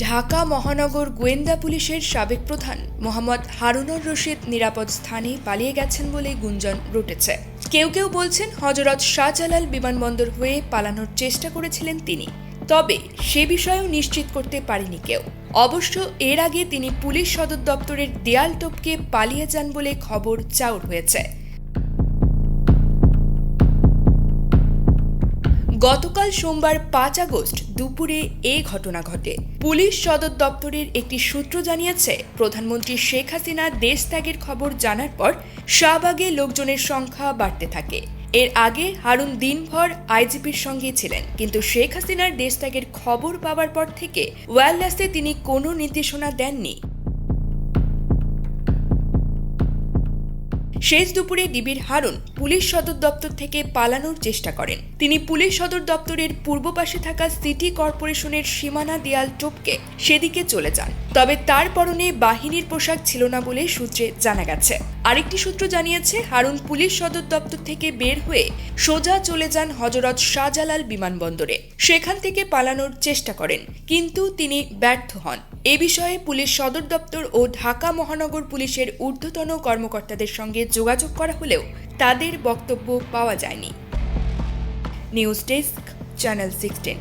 ঢাকা মহানগর গোয়েন্দা পুলিশের সাবেক প্রধান মোহাম্মদ হারুনুর রশিদ নিরাপদ স্থানে পালিয়ে গেছেন বলে গুঞ্জন রটেছে। কেউ কেউ বলছেন হজরত শাহজালাল বিমানবন্দর হয়ে পালানোর চেষ্টা করেছিলেন তিনি। তবে সে বিষয়েও নিশ্চিত করতে পারেনি কেউ। অবশ্য এর আগে তিনি পুলিশ সদর দপ্তরের দেয়াল টপকে পালিয়ে যান বলে খবর চাউর হয়েছে। গতকাল সোমবার পাঁচ আগস্ট দুপুরে এ ঘটনা ঘটে। পুলিশ সদর দপ্তরের একটি সূত্র জানিয়েছে, প্রধানমন্ত্রী শেখ হাসিনা দেশ ত্যাগের খবর জানার পর শাহবাগে লোকজনের সংখ্যা বাড়তে থাকে। এর আগে হারুন দিনভর আইজিপির সঙ্গে ছিলেন, কিন্তু শেখ হাসিনার দেশ ত্যাগের খবর পাওয়ার পর থেকে ওয়্যারলেসে তিনি কোনো নির্দেশনা দেননি। শেষ দুপুরে ডিবির হারুন পুলিশ সদর দপ্তর থেকে পালানোর চেষ্টা করেন। তিনি পুলিশ সদর দপ্তরের পূর্ব পাশে থাকা সিটি কর্পোরেশনের সীমানা দেয়াল টপকে সেদিকে চলে যান। তবে তার পরনে বাহিনীর পোশাক ছিল না বলে সূত্রে জানা গেছে। আরেকটি সূত্র জানিয়েছে, হারুন পুলিশ সদর দপ্তর থেকে বের হয়ে সোজা চলে যান হজরত শাহজালাল বিমানবন্দরে। সেখান থেকে পালানোর চেষ্টা করেন, কিন্তু তিনি ব্যর্থ হন। এ বিষয়ে পুলিশ সদর দপ্তর ও ঢাকা মহানগর পুলিশের ঊর্ধ্বতন কর্মকর্তাদের সঙ্গে যোগাযোগ করা হলেও তাদের বক্তব্য পাওয়া যায়নি। News desk, channel sixteen.